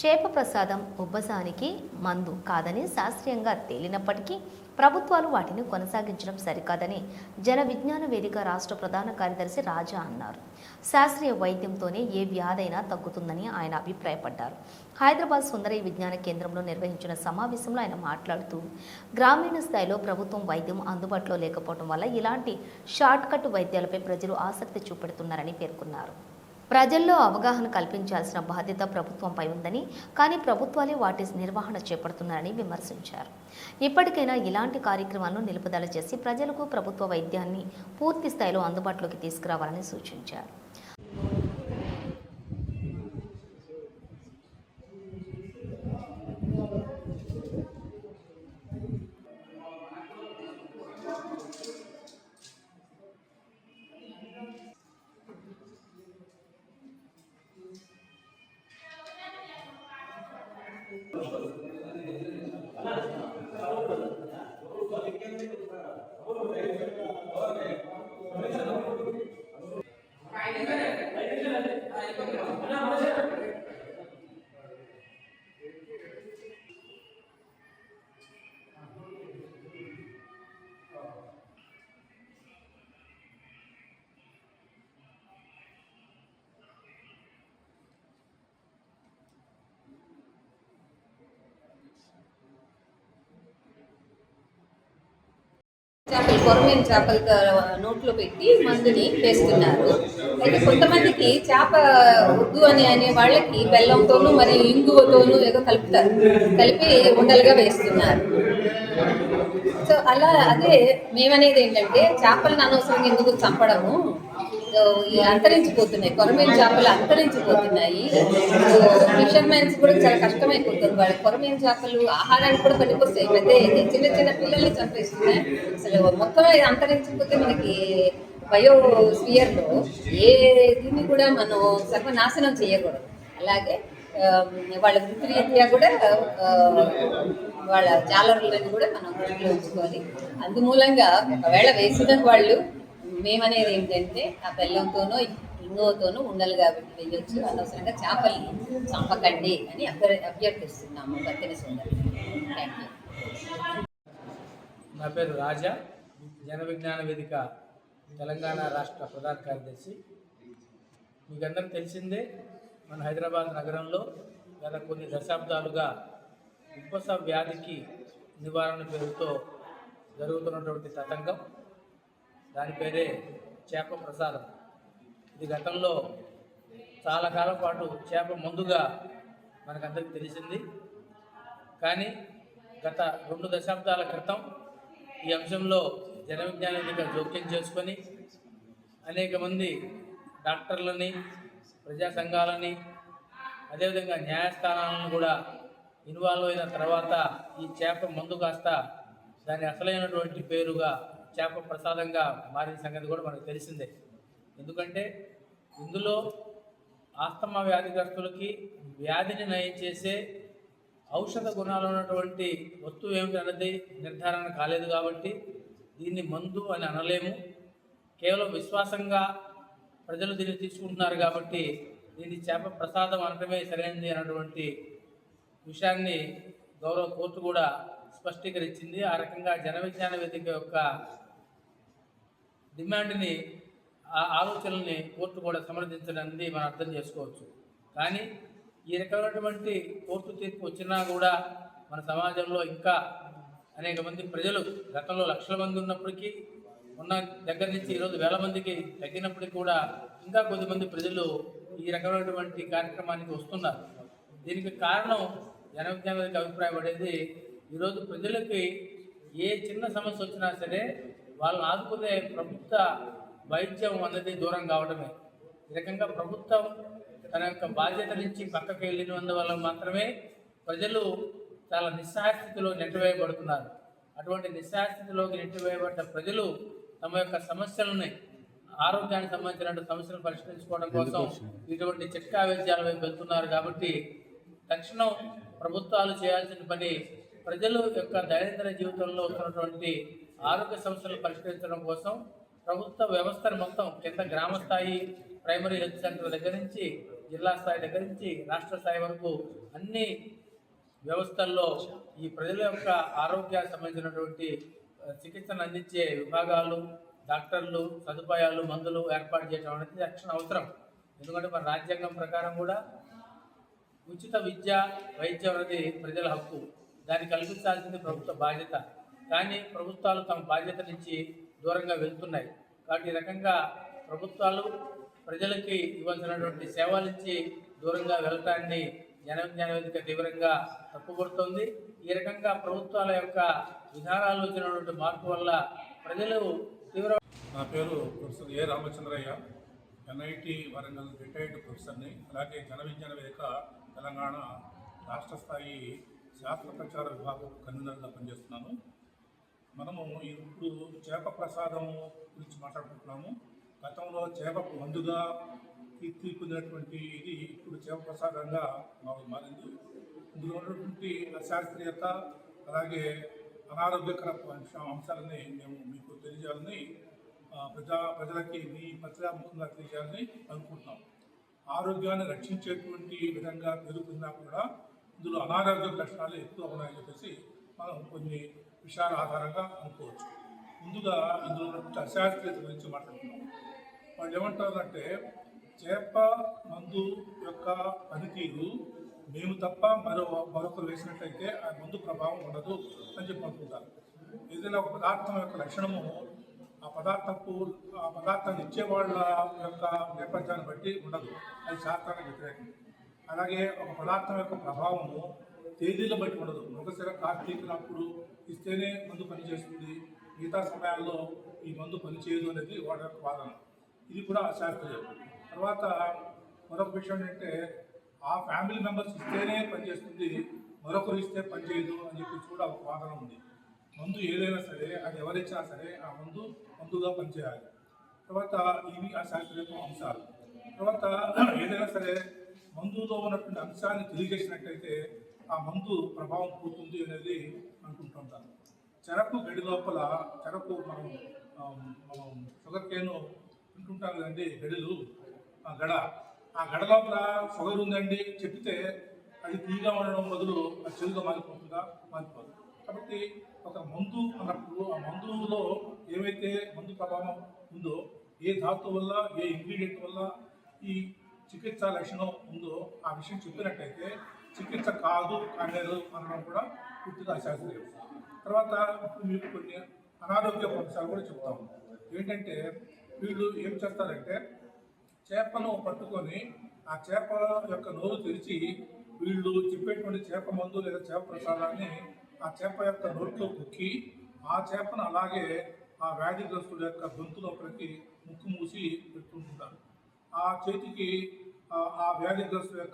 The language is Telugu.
చేప ప్రసాదం ఉబ్బసానికి మందు కాదని శాస్త్రీయంగా తేలినప్పటికీ ప్రభుత్వాలు వాటిని కొనసాగించడం సరికాదని జన విజ్ఞాన వేదిక రాష్ట్ర ప్రధాన కార్యదర్శి రాజా అన్నారు. శాస్త్రీయ వైద్యంతోనే ఏ వ్యాధైనా తగ్గుతుందని ఆయన అభిప్రాయపడ్డారు. హైదరాబాద్ సుందరయ్య విజ్ఞాన కేంద్రంలో నిర్వహించిన సమావేశంలో ఆయన మాట్లాడుతూ గ్రామీణ స్థాయిలో ప్రభుత్వం వైద్యం అందుబాటులో లేకపోవడం వల్ల ఇలాంటి షార్ట్కట్ వైద్యాలపై ప్రజలు ఆసక్తి చూపెడుతున్నారని పేర్కొన్నారు. ప్రజల్లో అవగాహన కల్పించాల్సిన బాధ్యత ప్రభుత్వంపై ఉందని కానీ ప్రభుత్వాలే వాటి నిర్వహణ చేపడుతున్నారని విమర్శించారు. ఇప్పటికైనా ఇలాంటి కార్యక్రమాలను నిలుపుదల చేసి ప్రజలకు ప్రభుత్వ వైద్యాన్ని పూర్తి స్థాయిలో అందుబాటులోకి తీసుకురావాలని సూచించారు. చేపలు కొరమేను చేపలతో నోట్లో పెట్టి మందుని వేస్తున్నారు. అయితే కొంతమందికి చేప వద్దు అని అనే వాళ్ళకి బెల్లంతోనూ మరి ఇంగువతోనూ ఏదో కలుపుతారు. కలిపి ఉండలుగా వేస్తున్నారు. సో అలా అదే మేమనేది ఏంటంటే చేపలను అనవసరంగా ఎందుకు చంపడము? అంతరించిపోతున్నాయి. కొరమేను చేపలు అంతరించిపోతున్నాయి. ఫిషర్మెన్స్ కూడా చాలా కష్టమైపోతుంది. వాళ్ళ కొరమేను చేపలు ఆహారానికి కూడా పనికొస్తాయి. అయితే చిన్న చిన్న పిల్లల్ని చంపేస్తున్నాయి. అసలు మొత్తం అంతరించిపోతే మనకి బయోస్ఫియర్లో ఏ దీన్ని కూడా మనం సర్వనాశనం చేయకూడదు. అలాగే వాళ్ళ వృత్తిరీత్యా కూడా వాళ్ళ జాలర్లను కూడా మనం దృష్టిలో ఉంచుకోవాలి అందుమూలంగా ఒకవేళ వేసిన వాళ్ళు మేమనేది ఏంటంటే ఆ బెల్లంతోనో ఇంగువతోనూ ఉండలుగా వేయొచ్చు అనవసరంగా చేపల్ని చంపకండి అని అభ్యర్ అభ్యర్థిస్తున్నాము బతిని సుందరి. థ్యాంక్ యూ నా పేరు రాజా. జన విజ్ఞాన వేదిక తెలంగాణ రాష్ట్ర ప్రధాన కార్యదర్శి. మీకందరూ తెలిసిందే మన హైదరాబాద్ నగరంలో గత కొన్ని దశాబ్దాలుగా ఉబ్బస వ్యాధికి నివారణ పేరుతో జరుగుతున్నటువంటి తతంగం దాని పేరే చేప ప్రసాదం. ఇది గతంలో చాలా కాలం పాటు చేప మందుగా మనకందరికి తెలిసింది. కానీ గత రెండు దశాబ్దాల క్రితం ఈ అంశంలో జన విజ్ఞాన జోక్యం చేసుకొని అనేక మంది డాక్టర్లని ప్రజా సంఘాలని అదేవిధంగా న్యాయస్థానాలను కూడా ఇన్వాల్వ్ అయిన తర్వాత ఈ చేప మందు కాస్త దాని అసలైనటువంటి పేరుగా చేప ప్రసాదంగా మారిన సంగతి కూడా మనకు తెలిసిందే. ఎందుకంటే ఇందులో ఆస్తమా వ్యాధిగ్రస్తులకి వ్యాధిని నయం చేసే ఔషధ గుణాలు ఉన్నటువంటి వస్తువు ఏమిటన్నది నిర్ధారణ కాలేదు కాబట్టి దీన్ని మందు అని అనలేము. కేవలం విశ్వాసంగా ప్రజలు దీన్ని తీసుకుంటున్నారు కాబట్టి దీన్ని చేప ప్రసాదం అనటమే సరైనది అన్నటువంటి విషయాన్ని గౌరవ కోర్టు కూడా స్పష్టీకరించింది. ఆ రకంగా జన విజ్ఞాన వేదిక యొక్క డిమాండ్ని ఆ ఆలోచనల్ని కోర్టు కూడా సమర్థించడానికి మనం అర్థం చేసుకోవచ్చు. కానీ ఈ రకమైనటువంటి కోర్టు తీర్పు వచ్చినా కూడా మన సమాజంలో ఇంకా అనేక మంది ప్రజలు గతంలో లక్షల మంది ఉన్నప్పటికీ ఉన్న దగ్గర నుంచి ఈరోజు వేల మందికి తగ్గినప్పటికీ కూడా ఇంకా కొద్దిమంది ప్రజలు ఈ రకమైనటువంటి కార్యక్రమానికి వస్తున్నారు. దీనికి కారణం జన అభిప్రాయపడేది ఈరోజు ప్రజలకి ఏ చిన్న సమస్య వచ్చినా సరే వాళ్ళని ఆదుకునే ప్రభుత్వ వైద్యం అన్నది దూరం కావడమే. ఈ రకంగా ప్రభుత్వం తన యొక్క బాధ్యత నుంచి పక్కకి వెళ్ళినందువల్ల మాత్రమే ప్రజలు చాలా నిస్సహాయ స్థితిలో నెట్టివేయబడుతున్నారు. అటువంటి నిస్సహాయ స్థితిలోకి నెట్టివేయబడ్డ ప్రజలు తమ యొక్క సమస్యలని ఆరోగ్యానికి సంబంధించిన సమస్యలను పరిష్కరించుకోవడం కోసం ఇటువంటి చిట్కా వైద్యాల వైపు వెళ్తున్నారు కాబట్టి తక్షణం ప్రభుత్వాలు చేయాల్సిన పని ప్రజల యొక్క దైనందిన జీవితంలో ఉన్నటువంటి ఆరోగ్య సమస్యలు పరిష్కరించడం కోసం ప్రభుత్వ వ్యవస్థను మొత్తం కింద గ్రామ స్థాయి ప్రైమరీ హెల్త్ సెంటర్ దగ్గర నుంచి జిల్లా స్థాయి దగ్గర నుంచి రాష్ట్ర స్థాయి వరకు అన్ని వ్యవస్థల్లో ఈ ప్రజల యొక్క ఆరోగ్యానికి సంబంధించినటువంటి చికిత్సను అందించే విభాగాలు డాక్టర్లు సదుపాయాలు మందులు ఏర్పాటు చేయడం అనేది రక్షణ అవసరం. ఎందుకంటే మన రాజ్యాంగం ప్రకారం కూడా ఉచిత విద్య వైద్యం అనేది ప్రజల హక్కు. దాన్ని కల్పించాల్సింది ప్రభుత్వ బాధ్యత. కానీ ప్రభుత్వాలు తమ బాధ్యత నుంచి దూరంగా వెళ్తున్నాయి. కాబట్టి ఈ రకంగా ప్రభుత్వాలు ప్రజలకి ఇవ్వాల్సినటువంటి సేవల నుంచి దూరంగా వెళ్ళటాన్ని జన తీవ్రంగా తప్పుబడుతుంది. ఈ రకంగా ప్రభుత్వాల యొక్క విధానాలు వచ్చినటువంటి మార్పు వల్ల ప్రజలు తీవ్ర నా పేరు professor A Ramachandraiah NIT Warangal retired ప్రొఫెసర్ని అలాగే జన విజ్ఞాన వేదిక తెలంగాణ రాష్ట్ర స్థాయి శాస్త్ర ప్రచార విభాగం కన్వీనర్గా పనిచేస్తున్నాను. మనము ఇప్పుడు చేప ప్రసాదం గురించి మాట్లాడుకుంటున్నాము. గతంలో చేపకు మందుగా కీర్తి పొందినటువంటి ఇది ఇప్పుడు చేప ప్రసాదంగా మాకు మారింది. ఇందులో ఉన్నటువంటి అశాస్త్రీయత అలాగే అనారోగ్యకర అంశాలని మేము మీకు తెలియజేయాలని ప్రజా ప్రజలకి మీ పత్రికాముఖంగా తెలియజేయాలని అనుకుంటున్నాం. ఆరోగ్యాన్ని రక్షించేటువంటి విధంగా పెరుగుతున్నా కూడా ఇందులో అనారోగ్య లక్షణాలు ఎక్కువ ఉన్నాయని చెప్పేసి మనం కొన్ని విషయాల ఆధారంగా అనుకోవచ్చు. ముందుగా ఇందులో ఉన్నటువంటి అశాస్త్రీయత గురించి మాట్లాడుతున్నాం వాళ్ళు ఏమంటారంటే చేప మందు యొక్క పనితీరు మేము తప్ప మరో మరొకరు వేసినట్లయితే ఆ మందు ప్రభావం ఉండదు అని చెప్పి అనుకుంటారు. ఏదైనా ఒక పదార్థం యొక్క లక్షణము ఆ పదార్థపు ఆ పదార్థాన్ని ఇచ్చే వాళ్ళ యొక్క నేపథ్యాన్ని బట్టి ఉండదు. అది శాస్త్రానికి వ్యతిరేకం. అలాగే ఒక పదార్థం యొక్క ప్రభావము తేదీలు బట్టి ఉండదు. మృగశిర కార్తీకునప్పుడు ఇస్తేనే మందు పనిచేస్తుంది. మిగతా సమయాల్లో ఈ మందు పనిచేయదు అనేది వాటి యొక్క వాదన. ఇది కూడా అశాస్త్రీయం తర్వాత మరొక విషయం ఏంటంటే ఆ ఫ్యామిలీ మెంబర్స్ ఇస్తేనే పనిచేస్తుంది మరొకరు ఇస్తే పనిచేయదు అని చెప్పి కూడా ఒక వాదన ఉంది. మందు ఏదైనా సరే అది ఎవరిచ్చినా సరే ఆ మందు మందుగా పనిచేయాలి. తర్వాత ఇవి ఆ శాస్త్రీయ అంశాలు. తర్వాత ఏదైనా సరే మందులో ఉన్నటువంటి అంశాన్ని తెలియజేసినట్టయితే ఆ మందు ప్రభావం పోతుంది అనేది అనుకుంటుంటాను చెరకు గడి లోపల చెరకు మనం మనం షుగర్ కేను వింటుంటాం కదండి గడిలు ఆ గడ. ఆ గడ లోపల షుగర్ ఉందండి చెప్తే అది తీగా ఉండడం బదులు అది చెరుగా మారిపోతుందా? మారిపోదు. కాబట్టి ఒక మందు అన్నప్పుడు ఆ మందులో ఏవైతే మందు ప్రభావం ఉందో ఏ ధాతు వల్ల ఏ ఇంగ్రీడియంట్ వల్ల ఈ చికిత్స లక్షణం ఉందో ఆ విషయం చెప్పినట్టయితే చికిత్స కాదు కాలేదు అనడం కూడా పూర్తిగా అశాస్త్రీయం. తర్వాత మీకు కొన్ని అనారోగ్య అంశాలు కూడా చెప్తాము ఏంటంటే వీళ్ళు ఏం చేస్తారంటే చేపను పట్టుకొని ఆ చేప యొక్క నోరు తెరిచి వీళ్ళు చెప్పేటువంటి చేప మందు లేదా చేప ప్రసాదాన్ని ఆ చేప యొక్క నోట్లో కుక్కి ఆ చేపను అలాగే ఆ వ్యాధిగ్రస్తుల యొక్క గొంతులో ప్రతి ముక్కు మూసి పెట్టుకుంటుంటారు ఆ చేతికి ఆ- ఆ వ్యాధిగ్రస్తుల యొక్క